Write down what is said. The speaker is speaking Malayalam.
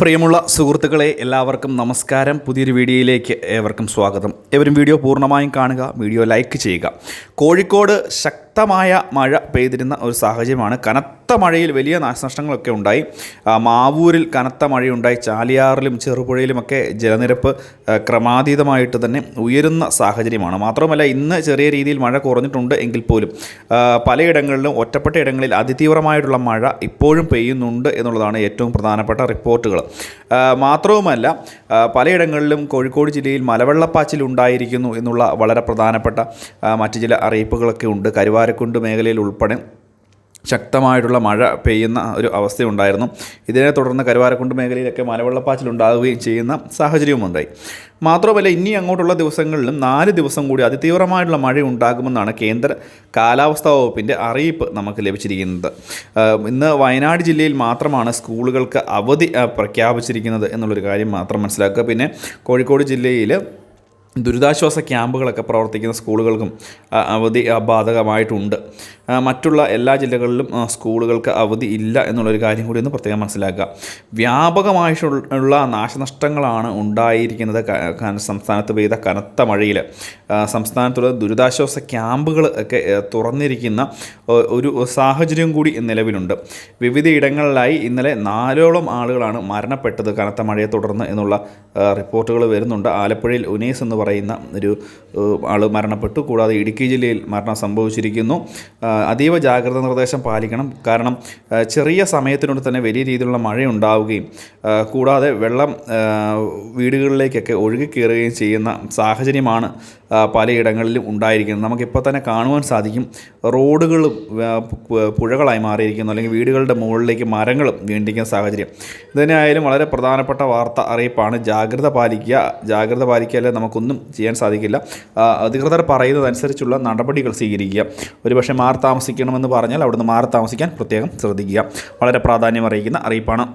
പ്രിയമുള്ള സുഹൃത്തുക്കളെ എല്ലാവർക്കും നമസ്കാരം. പുതിയൊരു വീഡിയോയിലേക്ക് ഏവർക്കും സ്വാഗതം. എവരും വീഡിയോ പൂർണമായും കാണുക വീഡിയോ ലൈക്ക് ചെയ്യുക. കോഴിക്കോട് ശക്തമായ മഴ പെയ്തിരുന്ന ഒരു സാഹചര്യമാണ്. കനത്ത മഴയിൽ വലിയ നാശനഷ്ടങ്ങളൊക്കെ ഉണ്ടായി. മാവൂരിൽ കനത്ത മഴയുണ്ടായി. ചാലിയാറിലും ചെറുപുഴയിലുമൊക്കെ ജലനിരപ്പ് ക്രമാതീതമായിട്ട് തന്നെ ഉയരുന്ന സാഹചര്യമാണ്. മാത്രമല്ല ഇന്ന് ചെറിയ രീതിയിൽ മഴ കുറഞ്ഞിട്ടുണ്ട് എങ്കിൽ പോലും പലയിടങ്ങളിലും ഒറ്റപ്പെട്ട ഇടങ്ങളിൽ അതിതീവ്രമായിട്ടുള്ള മഴ ഇപ്പോഴും പെയ്യുന്നുണ്ട് എന്നുള്ളതാണ് ഏറ്റവും പ്രധാനപ്പെട്ട റിപ്പോർട്ടുകൾ. മാത്രവുമല്ല പലയിടങ്ങളിലും കോഴിക്കോട് ജില്ലയിൽ മലവെള്ളപ്പാച്ചിൽ ഉണ്ടായിരിക്കുന്നു എന്നുള്ള വളരെ പ്രധാനപ്പെട്ട മറ്റു ചില അറിയിപ്പുകളൊക്കെ ഉണ്ട്. കരുവാരക്കുണ്ട് മേഖലയിൽ ഉൾപ്പെടെ ശക്തമായിട്ടുള്ള മഴ പെയ്യുന്ന ഒരു അവസ്ഥയുണ്ടായിരുന്നു. ഇതിനെ തുടർന്ന് കരുവാരക്കുണ്ട് മേഖലയിലൊക്കെ മലവെള്ളപ്പാച്ചിൽ ഉണ്ടാവുകയും ചെയ്യുന്ന സാഹചര്യവുമുണ്ടായി. മാത്രമല്ല ഇനി അങ്ങോട്ടുള്ള ദിവസങ്ങളിലും നാല് ദിവസം കൂടി അതിതീവ്രമായിട്ടുള്ള മഴ ഉണ്ടാകുമെന്നാണ് കേന്ദ്ര കാലാവസ്ഥാ വകുപ്പിന്റെ അറിയിപ്പ് നമുക്ക് ലഭിച്ചിരിക്കുന്നത്. ഇന്ന് വയനാട് ജില്ലയിൽ മാത്രമാണ് സ്കൂളുകൾക്ക് അവധി പ്രഖ്യാപിച്ചിരിക്കുന്നത് എന്നുള്ളൊരു കാര്യം മാത്രം മനസ്സിലാക്കുക. പിന്നെ കോഴിക്കോട് ജില്ലയിൽ ദുരിതാശ്വാസ ക്യാമ്പുകളൊക്കെ പ്രവർത്തിക്കുന്ന സ്കൂളുകൾക്കും അവധി ബാധകമായിട്ടുണ്ട്. മറ്റുള്ള എല്ലാ ജില്ലകളിലും സ്കൂളുകൾക്ക് അവധി ഇല്ല എന്നുള്ളൊരു കാര്യം കൂടി ഒന്ന് പ്രത്യേകം മനസ്സിലാക്കുക. വ്യാപകമായിട്ടുള്ള നാശനഷ്ടങ്ങളാണ് ഉണ്ടായിരിക്കുന്നത് സംസ്ഥാനത്ത് പെയ്ത കനത്ത മഴയിൽ സംസ്ഥാനത്തുള്ള ദുരിതാശ്വാസ ക്യാമ്പുകൾ ഒക്കെ തുറന്നിരിക്കുന്ന ഒരു സാഹചര്യം കൂടി നിലവിലുണ്ട്. വിവിധ ഇടങ്ങളിലായി ഇന്നലെ നാലോളം ആളുകളാണ് മരണപ്പെട്ടത് കനത്ത മഴയെ തുടർന്ന് എന്നുള്ള റിപ്പോർട്ടുകൾ വരുന്നുണ്ട്. ആലപ്പുഴയിൽ ഉനേസ് എന്ന് പറയുന്ന ഒരു ആൾ മരണപ്പെട്ടു. കൂടാതെ ഇടുക്കി ജില്ലയിൽ മരണം സംഭവിച്ചിരിക്കുന്നു. അതീവ ജാഗ്രത നിർദ്ദേശം പാലിക്കണം. കാരണം ചെറിയ സമയത്തിനുള്ളിൽ തന്നെ വലിയ രീതിയിലുള്ള മഴ ഉണ്ടാവുകയും കൂടാതെ വെള്ളം വീടുകളിലേക്കൊക്കെ ഒഴുകിക്കയറുകയും ചെയ്യുന്ന സാഹചര്യമാണ് പലയിടങ്ങളിലും ഉണ്ടായിരിക്കുന്നത്. നമുക്കിപ്പോൾ തന്നെ കാണുവാൻ സാധിക്കും റോഡുകളും പുഴകളായി മാറിയിരിക്കുന്നു അല്ലെങ്കിൽ വീടുകളുടെ മുകളിലേക്ക് മരങ്ങളും വീണ്ടിരിക്കുന്ന സാഹചര്യം. ഇതിനായാലും വളരെ പ്രധാനപ്പെട്ട വാർത്ത അറിയിപ്പാണ്. ജാഗ്രത പാലിക്കുക. ജാഗ്രത പാലിക്കുക അല്ലെങ്കിൽ നമുക്കൊന്നും ചെയ്യാൻ സാധിക്കില്ല. അധികൃതർ പറയുന്നതനുസരിച്ചുള്ള നടപടികൾ സ്വീകരിക്കുക. ഒരുപക്ഷെ മാറി താമസിക്കണമെന്ന് പറഞ്ഞാൽ അവിടുന്ന് മാറി താമസിക്കാൻ പ്രത്യേകം ശ്രദ്ധിക്കുക. വളരെ പ്രാധാന്യം അറിയിക്കുന്ന അറിയിപ്പാണ്.